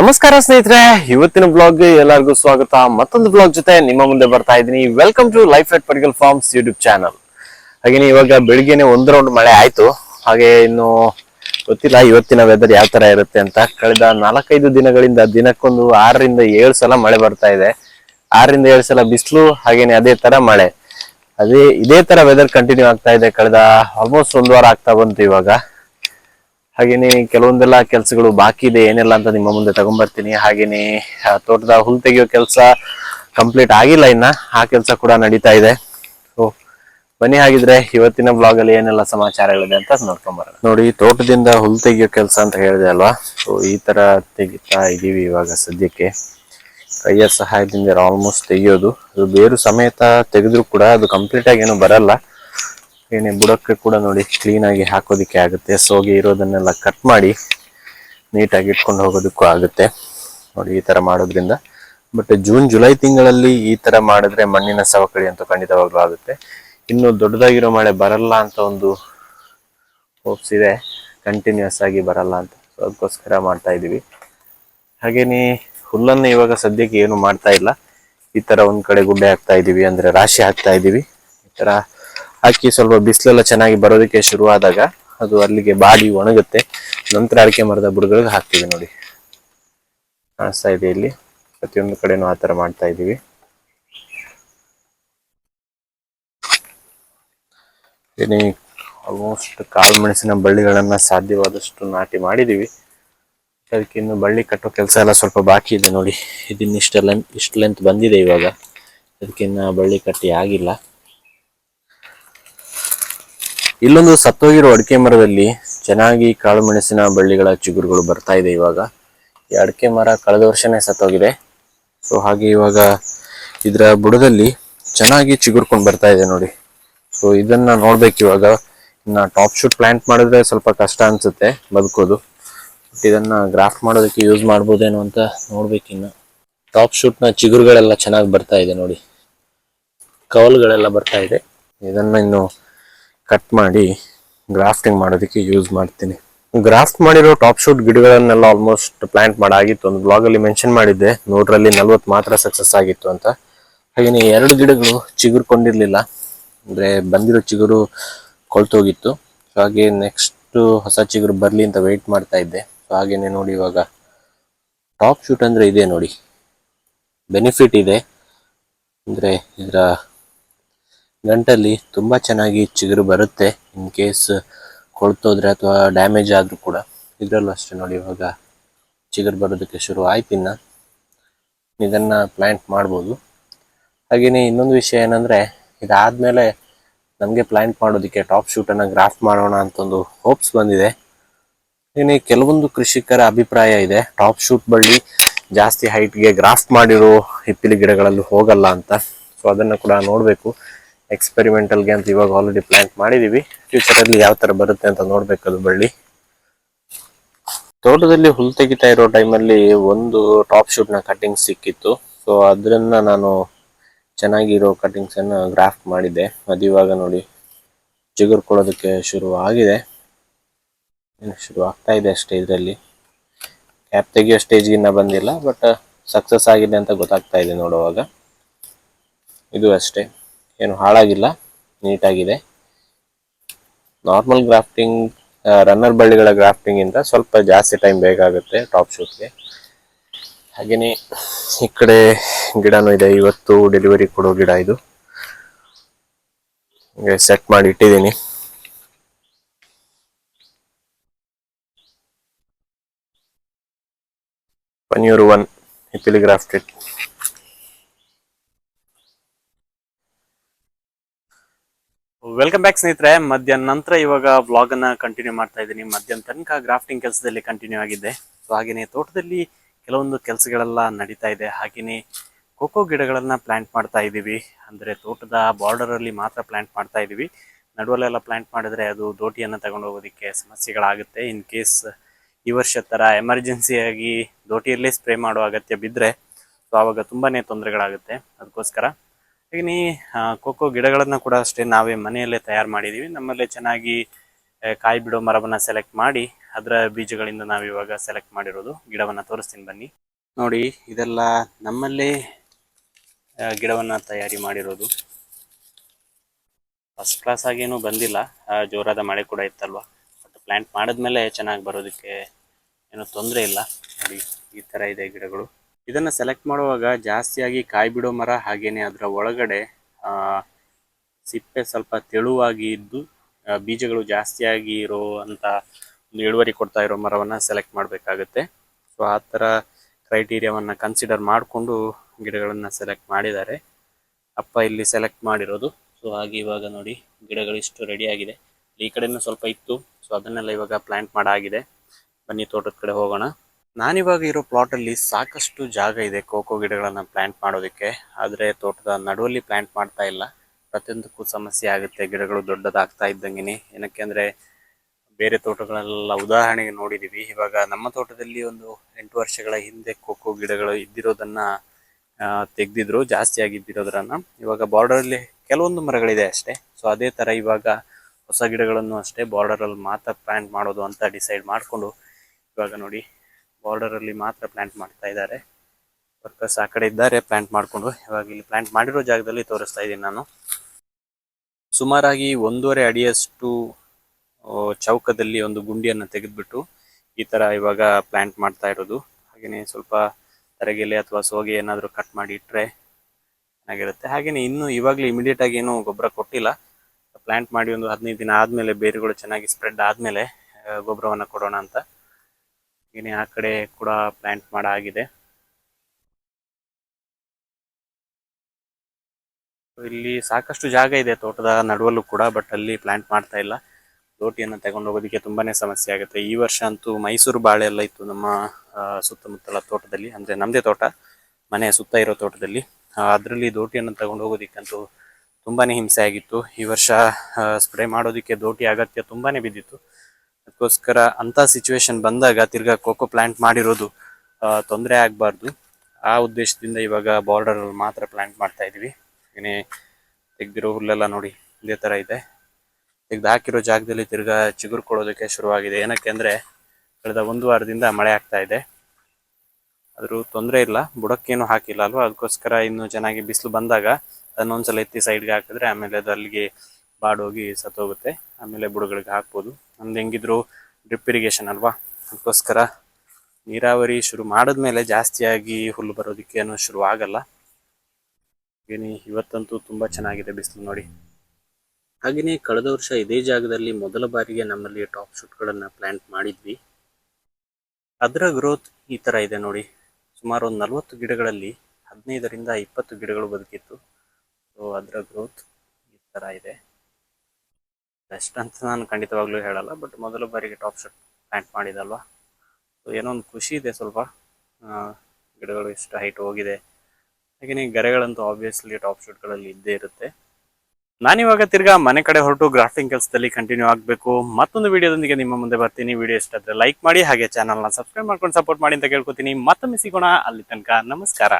ನಮಸ್ಕಾರ ಸ್ನೇಹಿತರೆ, ಇವತ್ತಿನ ಬ್ಲಾಗ್ ಎಲ್ಲರಿಗೂ ಸ್ವಾಗತ. ಮತ್ತೊಂದು ಬ್ಲಾಗ್ ಜೊತೆ ನಿಮ್ಮ ಮುಂದೆ ಬರ್ತಾ ಇದ್ದೀನಿ. Welcome to life at particle farms YouTube channel ಹಾಗೇನೆ ಇವಾಗ ಬೆಳಿಗ್ಗೆನೆ ಒಂದು ರೌಂಡ್ ಮಳೆ ಆಯ್ತು. ಹಾಗೆ ಇನ್ನು ಗೊತ್ತಿಲ್ಲ ಇವತ್ತಿನ ವೆದರ್ ಯಾವ ತರ ಇರುತ್ತೆ ಅಂತ. ಕಳೆದ ನಾಲ್ಕೈದು ದಿನಗಳಿಂದ, ದಿನಕ್ಕೊಂದು ಆರರಿಂದ ಏಳು ಸಲ ಮಳೆ ಬರ್ತಾ ಇದೆ. ಆರರಿಂದ ಏಳು ಸಲ ಬಿಸಿಲು, ಹಾಗೇನೆ ಅದೇ ತರ ಮಳೆ. ಅದೇ, ಇದೇ ತರ ವೆದರ್ ಕಂಟಿನ್ಯೂ ಆಗ್ತಾ ಇದೆ. ಕಳೆದ ಆಲ್ಮೋಸ್ಟ್ ಒಂದು ವಾರ ಆಗ್ತಾ ಬಂತು ಇವಾಗ. ಹಾಗೇನೆ ಕೆಲವೊಂದೆಲ್ಲ ಕೆಲಸಗಳು ಬಾಕಿ ಇದೆ, ಏನೆಲ್ಲ ಅಂತ ನಿಮ್ಮ ಮುಂದೆ ತಗೊಂಡ್ಬರ್ತೀನಿ ಹಾಗೇನೆ ತೋಟದ ಹುಲ್ ತೆಗೆಯೋ ಕೆಲಸ ಕಂಪ್ಲೀಟ್ ಆಗಿಲ್ಲ ಇನ್ನ. ಆ ಕೆಲಸ ಕೂಡ ನಡೀತಾ ಇದೆ. ಸೊ ಬನ್ನಿ ಹಾಗಿದ್ರೆ ಇವತ್ತಿನ ಬ್ಲಾಗ್ ಅಲ್ಲಿ ಏನೆಲ್ಲ ಸಮಾಚಾರಗಳಿದೆ ಅಂತ ನೋಡ್ಕೊಂಬರೋಣ. ನೋಡಿ, ತೋಟದಿಂದ ಹುಲ್ ತೆಗೆಯೋ ಕೆಲಸ ಅಂತ ಹೇಳಿದೆ ಅಲ್ವಾ? ಸೊ ಈ ತರ ತೆಗಿತಾ ಇದೀವಿ ಇವಾಗ ಸದ್ಯಕ್ಕೆ. ಕೈಯ ಸಹಾಯದಿಂದ ಆಲ್ಮೋಸ್ಟ್ ತೆಗಿಯೋದು. ಅದು ಬೇರು ಸಮೇತ ತೆಗೆದ್ರು ಕೂಡ ಅದು ಕಂಪ್ಲೀಟ್ ಆಗಿ ಏನು ಬರಲ್ಲ. ಏನೇ ಬುಡಕ್ಕೆ ಕೂಡ ನೋಡಿ ಕ್ಲೀನ್ ಆಗಿ ಹಾಕೋದಿಕ್ಕೆ ಆಗುತ್ತೆ. ಸೋಗೆ ಇರೋದನ್ನೆಲ್ಲ ಕಟ್ ಮಾಡಿ ನೀಟಾಗಿ ಇಟ್ಕೊಂಡು ಹೋಗೋದಕ್ಕೂ ಆಗುತ್ತೆ. ನೋಡಿ, ಈ ತರ ಮಾಡೋದ್ರಿಂದ. ಬಟ್ ಜೂನ್ ಜುಲೈ ತಿಂಗಳಲ್ಲಿ ಈ ತರ ಮಾಡಿದ್ರೆ ಮಣ್ಣಿನ ಸವಕಳಿ ಅಂತೂ ಖಂಡಿತವಾಗ್ಲೂ ಆಗುತ್ತೆ. ಇನ್ನು ದೊಡ್ಡದಾಗಿರೋ ಮಳೆ ಬರಲ್ಲ ಅಂತ ಒಂದು ಹೋಪ್ಸ್ ಇದೆ. ಕಂಟಿನ್ಯೂಸ್ ಆಗಿ ಬರಲ್ಲ ಅಂತ. ಅದಕ್ಕೋಸ್ಕರ ಮಾಡ್ತಾ ಇದೀವಿ ಹಾಗೇನೇ ಹುಲ್ಲನ್ನು ಇವಾಗ ಸದ್ಯಕ್ಕೆ ಏನು ಮಾಡ್ತಾ ಇಲ್ಲ. ಈ ತರ ಒಂದು ಕಡೆ ಗುಡ್ಡೆ ಹಾಕ್ತಾ ಇದ್ದೀವಿ ಅಂದ್ರೆ ರಾಶಿ ಹಾಕ್ತಾ ಇದ್ದೀವಿ ಈ ತರ ಹಾಕಿ ಸ್ವಲ್ಪ ಬಿಸಿಲೆಲ್ಲ ಚೆನ್ನಾಗಿ ಬರೋದಕ್ಕೆ ಶುರುವಾದಾಗ ಅದು ಅಲ್ಲಿಗೆ ಬಾಡಿ ಒಣಗುತ್ತೆ. ನಂತರ ಅಡಿಕೆ ಮರದ ಬುಡಗಳಿಗೆ ಹಾಕ್ತೀವಿ ನೋಡಿ. ಕಾಣಿಸ್ತಾ ಇದೆ ಇಲ್ಲಿ. ಪ್ರತಿಯೊಂದು ಕಡೆನೂ ಆ ತರ ಮಾಡ್ತಾ ಏನೇ ಆಲ್ಮೋಸ್ಟ್ ಕಾಳು ಮೆಣಸಿನ ಬಳ್ಳಿಗಳನ್ನ ಸಾಧ್ಯವಾದಷ್ಟು ನಾಟಿ ಮಾಡಿದೀವಿ ಅದಕ್ಕೆ ಇನ್ನು ಬಳ್ಳಿ ಕಟ್ಟೋ ಕೆಲಸ ಎಲ್ಲ ಸ್ವಲ್ಪ ಬಾಕಿ ಇದೆ ನೋಡಿ. ಇದಿನ್ನಿಷ್ಟ ಲೆಂತ್ ಇಷ್ಟು ಲೆಂತ್ ಬಂದಿದೆ ಇವಾಗ. ಅದಕ್ಕಿನ್ನ ಬಳ್ಳಿ ಕಟ್ಟಿ ಆಗಿಲ್ಲ. ಇಲ್ಲೊಂದು ಸತ್ತೋಗಿರೋ ಅಡಿಕೆ ಮರದಲ್ಲಿ ಚೆನ್ನಾಗಿ ಕಾಳು ಮೆಣಸಿನ ಬಳ್ಳಿಗಳ ಚಿಗುರುಗಳು ಬರ್ತಾ ಇದೆ ಇವಾಗ. ಈ ಅಡಿಕೆ ಮರ ಕಳೆದ ವರ್ಷನೇ ಸತ್ತೋಗಿದೆ. ಸೊ ಹಾಗೆ ಇವಾಗ ಇದರ ಬುಡದಲ್ಲಿ ಚೆನ್ನಾಗಿ ಚಿಗುರ್ಕೊಂಡು ಬರ್ತಾ ಇದೆ ನೋಡಿ. ಸೊ ಇದನ್ನ ನೋಡ್ಬೇಕು ಇವಾಗ. ಇನ್ನ ಟಾಪ್ ಶೂಟ್ ಪ್ಲಾಂಟ್ ಮಾಡಿದ್ರೆ ಸ್ವಲ್ಪ ಕಷ್ಟ ಅನ್ಸುತ್ತೆ ಬದುಕೋದು. ಬಟ್ ಇದನ್ನ ಗ್ರಾಫ್ಟ್ ಮಾಡೋದಕ್ಕೆ ಯೂಸ್ ಮಾಡ್ಬೋದೇನೋ ಅಂತ ನೋಡ್ಬೇಕು ಇನ್ನ. ಟಾಪ್ ಶೂಟ್ನ ಚಿಗುರುಗಳೆಲ್ಲ ಚೆನ್ನಾಗಿ ಬರ್ತಾ ಇದೆ ನೋಡಿ. ಕವಲ್ಗಳೆಲ್ಲ ಬರ್ತಾ ಇದೆ. ಇದನ್ನ ಇನ್ನು ಕಟ್ ಮಾಡಿ ಗ್ರಾಫ್ಟಿಂಗ್ ಮಾಡೋದಕ್ಕೆ ಯೂಸ್ ಮಾಡ್ತೀನಿ. ಗ್ರಾಫ್ಟ್ ಮಾಡಿರೋ ಟಾಪ್ ಶೂಟ್ ಗಿಡಗಳನ್ನೆಲ್ಲ ಆಲ್ಮೋಸ್ಟ್ ಪ್ಲಾಂಟ್ ಮಾಡಾಗಿತ್ತು. ಒಂದು ಬ್ಲಾಗ್ ಅಲ್ಲಿ ಮೆನ್ಷನ್ ಮಾಡಿದ್ದೆ. ನೂರರಲ್ಲಿ ನಲ್ವತ್ತು ಮಾತ್ರ ಸಕ್ಸಸ್ ಆಗಿತ್ತು ಅಂತ. ಹಾಗೇನೆ ಎರಡು ಗಿಡಗಳು ಚಿಗುರ್ಕೊಂಡಿರಲಿಲ್ಲ. ಅಂದ್ರೆ ಬಂದಿರೋ ಚಿಗುರು ಕೊಳ್ತೋಗಿತ್ತು. ಸೊ ಹಾಗೆ ನೆಕ್ಸ್ಟ್ ಹೊಸ ಚಿಗುರು ಬರ್ಲಿ ಅಂತ ವೆಯ್ಟ್ ಮಾಡ್ತಾ ಇದ್ದೆ. ಸೊ ನೋಡಿ ಇವಾಗ. ಟಾಪ್ ಶೂಟ್ ಅಂದ್ರೆ ಇದೆ ನೋಡಿ. ಬೆನಿಫಿಟ್ ಇದೆ. ಅಂದ್ರೆ ಇದರ ಗಂಟಲ್ಲಿ ತುಂಬಾ ಚೆನ್ನಾಗಿ ಚಿಗುರು ಬರುತ್ತೆ ಇನ್ ಕೇಸ್ ಕೊಳ್ತೋದ್ರೆ ಅಥವಾ ಡ್ಯಾಮೇಜ್ ಆದ್ರೂ ಕೂಡ. ಇದರಲ್ಲೂ ಅಷ್ಟೇ ನೋಡಿ ಇವಾಗ ಚಿಗುರು ಬರೋದಕ್ಕೆ ಶುರು ಆಯ್ತು ಇನ್ನ. ಇದನ್ನ ಪ್ಲಾಂಟ್ ಮಾಡ್ಬೋದು. ಹಾಗೆಯೇ ಇನ್ನೊಂದು ವಿಷಯ ಏನಂದ್ರೆ, ಇದಾದಮೇಲೆ ನಮಗೆ ಪ್ಲ್ಯಾಂಟ್ ಮಾಡೋದಕ್ಕೆ ಟಾಪ್ ಶೂಟ್ ಅನ್ನ ಗ್ರಾಫ್ಟ್ ಮಾಡೋಣ ಅಂತ ಒಂದು ಹೋಪ್ಸ್ ಬಂದಿದೆ. ಹಾಗೆಯೇ ಕೆಲವೊಂದು ಕೃಷಿಕರ ಅಭಿಪ್ರಾಯ ಇದೆ. ಟಾಪ್ ಶೂಟ್ ಬಳ್ಳಿ ಜಾಸ್ತಿ ಹೈಟ್ಗೆ ಗ್ರಾಫ್ಟ್ ಮಾಡಿರೋ ಹಿಪ್ಪಿಲಿ ಗಿಡಗಳಲ್ಲಿ ಹೋಗಲ್ಲ ಅಂತ. ಸೊ ಅದನ್ನ ಕೂಡ ನೋಡಬೇಕು. ಎಕ್ಸ್ಪೆರಿಮೆಂಟಲ್ಗೆ ಅಂತ ಇವಾಗ ಆಲ್ರೆಡಿ ಪ್ಲಾಂಟ್ ಮಾಡಿದೀವಿ. ಫ್ಯೂಚರ್ ಅಲ್ಲಿ ಯಾವ ತರ ಬರುತ್ತೆ ಅಂತ ನೋಡ್ಬೇಕು ಅದು ಬಳ್ಳಿ. ತೋಟದಲ್ಲಿ ಹುಲ್ ತೆಗಿತಾ ಇರೋ ಟೈಮಲ್ಲಿ ಒಂದು ಟಾಪ್ ಶೂಟ್ನ ಕಟಿಂಗ್ ಸಿಕ್ಕಿತ್ತು. ಸೊ ಅದ್ರನ್ನ ನಾನು ಚೆನ್ನಾಗಿರೋ ಕಟಿಂಗ್ಸ್ ಅನ್ನ ಗ್ರಾಫ್ಟ್ ಮಾಡಿದ್ದೆ ಅದು ಇವಾಗ ನೋಡಿ ಚಿಗುರು ಕೊಡೋದಕ್ಕೆ ಶುರು ಆಗಿದೆ. ಶುರು ಆಗ್ತಾ ಇದೆ ಅಷ್ಟೇ ಇದರಲ್ಲಿ. ಕ್ಯಾಪ್ ತೆಗಿಯೋ ಸ್ಟೇಜ್ಗೆ ಇನ್ನ ಬಂದಿಲ್ಲ ಬಟ್ ಸಕ್ಸಸ್ ಆಗಿದೆ ಅಂತ ಗೊತ್ತಾಗ್ತಾ ಇದೆ ನೋಡುವಾಗ. ಇದು ಅಷ್ಟೇ. ಏನು ಹಾಳಾಗಿಲ್ಲ, ನೀಟಾಗಿದೆ. ನಾರ್ಮಲ್ ಗ್ರಾಫ್ಟಿಂಗ್ ರನ್ನರ್ ಬಳ್ಳಿಗಳ ಗ್ರಾಫ್ಟಿಂಗ್ ಇಂದ ಸ್ವಲ್ಪ ಜಾಸ್ತಿ ಟೈಮ್ ಬೇಕಾಗುತ್ತೆ ಟಾಪ್ ಶೂಟ್ಗೆ ಹಾಗೇನೆ ಈ ಕಡೆ ಗಿಡನೂ ಇದೆ, ಇವತ್ತು ಡೆಲಿವರಿ ಕೊಡೋ ಗಿಡ ಇದು. ಸೆಟ್ ಮಾಡಿ ಇಟ್ಟಿದ್ದೀನಿ. ಪನ್ಯೂರು ಒನ್ ಹಿಪಿಲಿ ಗ್ರಾಫ್ಟೆಡ್ ವೆಲ್ಕಮ್ ಬ್ಯಾಕ್ ಸ್ನೇಹಿತರೆ. ಮಧ್ಯಾಹ್ನ ನಂತರ ಇವಾಗ ವ್ಲಾಗ್ ಅನ್ನ ಕಂಟಿನ್ಯೂ ಮಾಡ್ತಾ ಇದ್ದೀನಿ. ಮಧ್ಯಾಹ್ನ ತನಕ ಗ್ರಾಫ್ಟಿಂಗ್ ಕೆಲಸದಲ್ಲಿ ಕಂಟಿನ್ಯೂ ಆಗಿದ್ದೆ. ಸೊ ಹಾಗೆಯೇ ತೋಟದಲ್ಲಿ ಕೆಲವೊಂದು ಕೆಲಸಗಳೆಲ್ಲ ನಡೀತಾ ಇದೆ. ಹಾಗೆಯೇ ಕೋಕೋ ಗಿಡಗಳನ್ನ ಪ್ಲಾಂಟ್ ಮಾಡ್ತಾ ಇದ್ದೀವಿ. ಅಂದ್ರೆ ತೋಟದ ಬಾರ್ಡರ್ ಅಲ್ಲಿ ಮಾತ್ರ ಪ್ಲಾಂಟ್ ಮಾಡ್ತಾ ಇದೀವಿ ನಡುವಲ್ಲೆಲ್ಲ ಪ್ಲಾಂಟ್ ಮಾಡಿದ್ರೆ ಅದು ದೋಟಿಯನ್ನ ತಗೊಂಡು ಹೋಗೋದಕ್ಕೆ ಸಮಸ್ಯೆಗಳಾಗುತ್ತೆ. ಇನ್ ಕೇಸ್ ಈ ವರ್ಷ ತರ ಎಮರ್ಜೆನ್ಸಿಯಾಗಿ ದೋಟಿಯಲ್ಲೇ ಸ್ಪ್ರೇ ಮಾಡೋ ಅಗತ್ಯ ಬಿದ್ದರೆ ಸೊ ಆವಾಗ ತುಂಬಾನೇ ತೊಂದರೆಗಳಾಗುತ್ತೆ. ಅದಕ್ಕೋಸ್ಕರ ಹಾಗೆಯೇ ಕೋಕೋ ಗಿಡಗಳನ್ನ ಕೂಡ ಅಷ್ಟೇ ನಾವೇ ಮನೆಯಲ್ಲೇ ತಯಾರು ಮಾಡಿದೀವಿ. ನಮ್ಮಲ್ಲೇ ಚೆನ್ನಾಗಿ ಕಾಯಿ ಬಿಡೋ ಮರವನ್ನ ಸೆಲೆಕ್ಟ್ ಮಾಡಿ, ಅದರ ಬೀಜಗಳಿಂದ ನಾವು ಇವಾಗ ಸೆಲೆಕ್ಟ್ ಮಾಡಿರೋದು. ಗಿಡವನ್ನ ತೋರಿಸ್ತೀನಿ ಬನ್ನಿ. ನೋಡಿ, ಇದೆಲ್ಲ ನಮ್ಮಲ್ಲೇ ಗಿಡವನ್ನ ತಯಾರಿ ಮಾಡಿರೋದು. ಫಸ್ಟ್ ಕ್ಲಾಸ್ ಆಗೇನು ಬಂದಿಲ್ಲ. ಜೋರಾದ ಮಳೆ ಕೂಡ ಇತ್ತಲ್ವಾ? ಬಟ್ ಪ್ಲಾಂಟ್ ಮಾಡಿದ್ಮೇಲೆ ಚೆನ್ನಾಗಿ ಬರೋದಕ್ಕೆ ಏನೂ ತೊಂದರೆ ಇಲ್ಲ. ನೋಡಿ, ಈ ಥರ ಇದೆ ಗಿಡಗಳು. ಇದನ್ನ ಸೆಲೆಕ್ಟ್ ಮಾಡುವಾಗ ಜಾಸ್ತಿಯಾಗಿ ಕಾಯಿ ಬಿಡೋ ಮರ ಹಾಗೇನೆ ಅದರ ಒಳಗಡೆ ಸಿಪ್ಪೆ ಸ್ವಲ್ಪ ತೆಳುವಾಗಿ ಇದ್ದು ಬೀಜಗಳು ಜಾಸ್ತಿಯಾಗಿ ಇರೋ ಅಂತ ಒಂದು ಇಳುವರಿ ಕೊಡ್ತಾ ಇರೋ ಮರವನ್ನ ಸೆಲೆಕ್ಟ್ ಮಾಡಬೇಕಾಗುತ್ತೆ. ಸೊ ಆ ಥರ ಕ್ರೈಟೀರಿಯಾವನ್ನ ಕನ್ಸಿಡರ್ ಮಾಡಿಕೊಂಡು ಗಿಡಗಳನ್ನ ಸೆಲೆಕ್ಟ್ ಮಾಡಿದ್ದಾರೆ. ಅಪ್ಪ ಇಲ್ಲಿ ಸೆಲೆಕ್ಟ್ ಮಾಡಿರೋದು. ಸೊ ಹಾಗೆ ಇವಾಗ ನೋಡಿ, ಗಿಡಗಳು ಇಷ್ಟು ರೆಡಿ ಆಗಿದೆ. ಈ ಕಡೆನೂ ಸ್ವಲ್ಪ ಇತ್ತು. ಸೊ ಅದನ್ನೆಲ್ಲ ಇವಾಗ ಪ್ಲಾಂಟ್ ಮಾಡಾಗಿದೆ. ಬನ್ನಿ ತೋಟದ ಕಡೆ ಹೋಗೋಣ. ನಾನಿವಾಗ ಇರೋ ಪ್ಲಾಟ್ ಅಲ್ಲಿ ಸಾಕಷ್ಟು ಜಾಗ ಇದೆ ಕೋಕೋ ಗಿಡಗಳನ್ನ ಪ್ಲಾಂಟ್ ಮಾಡೋದಕ್ಕೆ. ಆದ್ರೆ ತೋಟದ ನಡುವಲ್ಲಿ ಪ್ಲಾಂಟ್ ಮಾಡ್ತಾ ಇಲ್ಲ. ಪ್ರತಿಯೊಂದಕ್ಕೂ ಸಮಸ್ಯೆ ಆಗುತ್ತೆ. ಗಿಡಗಳು ದೊಡ್ಡದಾಗ್ತಾ ಇದ್ದಂಗೆ ಏನಕ್ಕೆ ಅಂದ್ರೆ ಬೇರೆ ತೋಟಗಳೆಲ್ಲ ಉದಾಹರಣೆಗೆ ನೋಡಿದೀವಿ. ಇವಾಗ ನಮ್ಮ ತೋಟದಲ್ಲಿ ಒಂದು ಎಂಟು ವರ್ಷಗಳ ಹಿಂದೆ ಕೋಕೋ ಗಿಡಗಳು ಇದ್ದಿರೋದನ್ನ ತೆಗೆದಿದ್ರು. ಜಾಸ್ತಿ ಆಗಿದ್ದಿರೋದ್ರನ್ನ. ಇವಾಗ ಬಾರ್ಡರ್ ಅಲ್ಲಿ ಕೆಲವೊಂದು ಮರಗಳಿದೆ ಅಷ್ಟೇ. ಸೊ ಅದೇ ತರ ಇವಾಗ ಹೊಸ ಗಿಡಗಳನ್ನು ಅಷ್ಟೇ ಬಾರ್ಡರ್ ಅಲ್ಲಿ ಮಾತ್ರ ಪ್ಲಾಂಟ್ ಮಾಡೋದು ಅಂತ ಡಿಸೈಡ್ ಮಾಡಿಕೊಂಡು ಇವಾಗ ನೋಡಿ ಬಾರ್ಡರ್ ಅಲ್ಲಿ ಮಾತ್ರ ಪ್ಲಾಂಟ್ ಮಾಡ್ತಾ ಇದ್ದಾರೆ. ವರ್ಕರ್ಸ್ ಆ ಕಡೆ ಇದ್ದಾರೆ ಪ್ಲಾಂಟ್ ಮಾಡಿಕೊಂಡು ಇವಾಗ ಇಲ್ಲಿ ಪ್ಲಾಂಟ್ ಮಾಡಿರೋ ಜಾಗದಲ್ಲಿ ತೋರಿಸ್ತಾ ಇದ್ದೀನಿ ನಾನು. ಸುಮಾರಾಗಿ ಒಂದೂವರೆ ಅಡಿಯಷ್ಟು ಚೌಕದಲ್ಲಿ ಒಂದು ಗುಂಡಿಯನ್ನು ತೆಗೆದ್ಬಿಟ್ಟು ಈ ತರ ಇವಾಗ ಪ್ಲಾಂಟ್ ಮಾಡ್ತಾ ಇರೋದು. ಹಾಗೇನೆ ಸ್ವಲ್ಪ ತರಗೆಲೆ ಅಥವಾ ಸೋಗೆ ಏನಾದರೂ ಕಟ್ ಮಾಡಿ ಇಟ್ರೆ ಚೆನ್ನಾಗಿರುತ್ತೆ. ಹಾಗೇನೆ ಇನ್ನು ಇವಾಗಲೇ ಇಮಿಡಿಯೇಟ್ ಆಗಿ ಏನು ಗೊಬ್ಬರ ಕೊಟ್ಟಿಲ್ಲ. ಪ್ಲಾಂಟ್ ಮಾಡಿ ಒಂದು ಹದಿನೈದು ದಿನ ಆದ್ಮೇಲೆ ಬೇರುಗಳು ಚೆನ್ನಾಗಿ ಸ್ಪ್ರೆಡ್ ಆದ್ಮೇಲೆ ಗೊಬ್ಬರವನ್ನ ಕೊಡೋಣ ಅಂತ ಹಾಗೇನೆ ಆ ಕಡೆ ಕೂಡ ಪ್ಲಾಂಟ್ ಮಾಡಾಗಿದೆ ಇಲ್ಲಿ ಸಾಕಷ್ಟು ಜಾಗ ಇದೆ ತೋಟದ ನಡುವಲ್ಲೂ ಕೂಡ ಬಟ್ ಅಲ್ಲಿ ಪ್ಲಾಂಟ್ ಮಾಡ್ತಾ ಇಲ್ಲ. ದೋಟಿಯನ್ನು ತಗೊಂಡು ಹೋಗೋದಕ್ಕೆ ತುಂಬಾನೇ ಸಮಸ್ಯೆ ಆಗುತ್ತೆ. ಈ ವರ್ಷ ಅಂತೂ ಮೈಸೂರು ಬಾಳೆ ಎಲ್ಲ ಇತ್ತು ನಮ್ಮ ಸುತ್ತಮುತ್ತಲ ತೋಟದಲ್ಲಿ. ಅಂದ್ರೆ ನಮ್ಮದೇ ತೋಟ ಮನೆಯ ಸುತ್ತ ಇರೋ ತೋಟದಲ್ಲಿ. ಅದರಲ್ಲಿ ದೋಟಿಯನ್ನು ತಗೊಂಡು ಹೋಗೋದಿಕ್ಕಂತೂ ತುಂಬಾನೇ ಹಿಂಸೆ ಆಗಿತ್ತು. ಈ ವರ್ಷ ಸ್ಪ್ರೇ ಮಾಡೋದಕ್ಕೆ ದೋಟಿ ಅಗತ್ಯ ತುಂಬಾನೇ ಬಿದ್ದಿತ್ತು. ಅದಕ್ಕೋಸ್ಕರ ಅಂತ ಸಿಚುವೇಶನ್ ಬಂದಾಗ ತಿರ್ಗಾ ಕೋಕೋ ಪ್ಲಾಂಟ್ ಮಾಡಿರೋದು ತೊಂದರೆ ಆಗಬಾರ್ದು. ಆ ಉದ್ದೇಶದಿಂದ ಇವಾಗ ಬಾರ್ಡರ್ ಮಾತ್ರ ಪ್ಲಾಂಟ್ ಮಾಡ್ತಾ ಇದ್ದೀವಿ ಏನೇ ತೆಗ್ದಿರೋ ಹುಲ್ಲೆಲ್ಲ ನೋಡಿ, ಇದೇ ತರ ಇದೆ. ತೆಗ್ದು ಹಾಕಿರೋ ಜಾಗದಲ್ಲಿ ತಿರ್ಗಾ ಚಿಗುರು ಕೊಡೋದಕ್ಕೆ ಶುರುವಾಗಿದೆ. ಏನಕ್ಕೆ ಅಂದ್ರೆ, ಕಳೆದ ಒಂದು ವಾರದಿಂದ ಮಳೆ ಆಗ್ತಾ ಇದೆ. ಆದ್ರೂ ತೊಂದರೆ ಇಲ್ಲ, ಬುಡಕ್ಕೇನು ಹಾಕಿಲ್ಲ ಅಲ್ವಾ? ಅದಕ್ಕೋಸ್ಕರ ಇನ್ನು ಚೆನ್ನಾಗಿ ಬಿಸಿಲು ಬಂದಾಗ ಅದನ್ನೊಂದ್ಸಲ ಎತ್ತಿ ಸೈಡ್ಗೆ ಹಾಕಿದ್ರೆ ಆಮೇಲೆ ಅದು ಅಲ್ಲಿಗೆ ಬಾಡೋಗಿ ಸತ್ತೋಗುತ್ತೆ. ಆಮೇಲೆ ಬುಡಗಳಿಗೆ ಹಾಕ್ಬೋದು. ನಮ್ದು ಹೆಂಗಿದ್ರು ಡ್ರಿಪ್ ಇರಿಗೇಷನ್ ಅಲ್ವಾ? ಅದಕ್ಕೋಸ್ಕರ ನೀರಾವರಿ ಶುರು ಮಾಡಿದ್ಮೇಲೆ ಜಾಸ್ತಿಯಾಗಿ ಹುಲ್ಲು ಬರೋದಕ್ಕೆ ಏನೂ ಶುರು ಆಗಲ್ಲ. ಹಾಗೇನೆ ಇವತ್ತಂತೂ ತುಂಬ ಚೆನ್ನಾಗಿದೆ ಬಿಸಿಲು ನೋಡಿ. ಹಾಗೆಯೇ ಕಳೆದ ವರ್ಷ ಇದೇ ಜಾಗದಲ್ಲಿ ಮೊದಲ ಬಾರಿಗೆ ನಮ್ಮಲ್ಲಿ ಟಾಪ್ ಶೂಟ್ಗಳನ್ನು ಪ್ಲ್ಯಾಂಟ್ ಮಾಡಿದ್ವಿ. ಅದರ ಗ್ರೋತ್ ಈ ಥರ ಇದೆ ನೋಡಿ. ಸುಮಾರು ಒಂದು ನಲವತ್ತು ಗಿಡಗಳಲ್ಲಿ ಹದಿನೈದರಿಂದ ಇಪ್ಪತ್ತು ಗಿಡಗಳು ಬದುಕಿತ್ತು. ಸೊ ಅದರ ಗ್ರೋತ್ ಈ ಥರ ಇದೆ. ಬೆಸ್ಟ್ ಅಂತ ನಾನು ಖಂಡಿತವಾಗ್ಲೂ ಹೇಳಲ್ಲ, ಬಟ್ ಮೊದಲ ಬಾರಿಗೆ ಟಾಪ್ ಶರ್ಟ್ ಪ್ಯಾಂಟ್ ಮಾಡಿದಲ್ವಾ? ಸೊ ಏನೋ ಒಂದು ಖುಷಿ ಇದೆ ಸ್ವಲ್ಪ. ಗಿಡಗಳು ಎಷ್ಟು ಹೈಟ್ ಹೋಗಿದೆ. ಹಾಗೆಯೇ ಗರೆಗಳಂತೂ ಆಬ್ವಿಯಸ್ಲಿ ಟಾಪ್ ಶೂಟ್ಗಳಲ್ಲಿ ಇದ್ದೇ ಇರುತ್ತೆ. ನಾನಿವಾಗ ತಿರ್ಗಾ ಮನೆ ಕಡೆ ಹೊರಟು ಗ್ರಾಫ್ಟಿಂಗ್ ಕೆಲಸದಲ್ಲಿ ಕಂಟಿನ್ಯೂ ಆಗಬೇಕು. ಮತ್ತೊಂದು ವಿಡಿಯೋದೊಂದಿಗೆ ನಿಮ್ಮ ಮುಂದೆ ಬರ್ತೀನಿ. ವಿಡಿಯೋ ಇಷ್ಟ ಆದ್ರೆ ಲೈಕ್ ಮಾಡಿ, ಹಾಗೆ ಚಾನಲ್ನ ಸಬ್ಸ್ಕ್ರೈಬ್ ಮಾಡ್ಕೊಂಡು ಸಪೋರ್ಟ್ ಮಾಡಿ ಅಂತ ಕೇಳ್ಕೊತೀನಿ. ಮತ್ತೊಮ್ಮೆ ಸಿಗೋಣ. ಅಲ್ಲಿ ತನಕ ನಮಸ್ಕಾರ.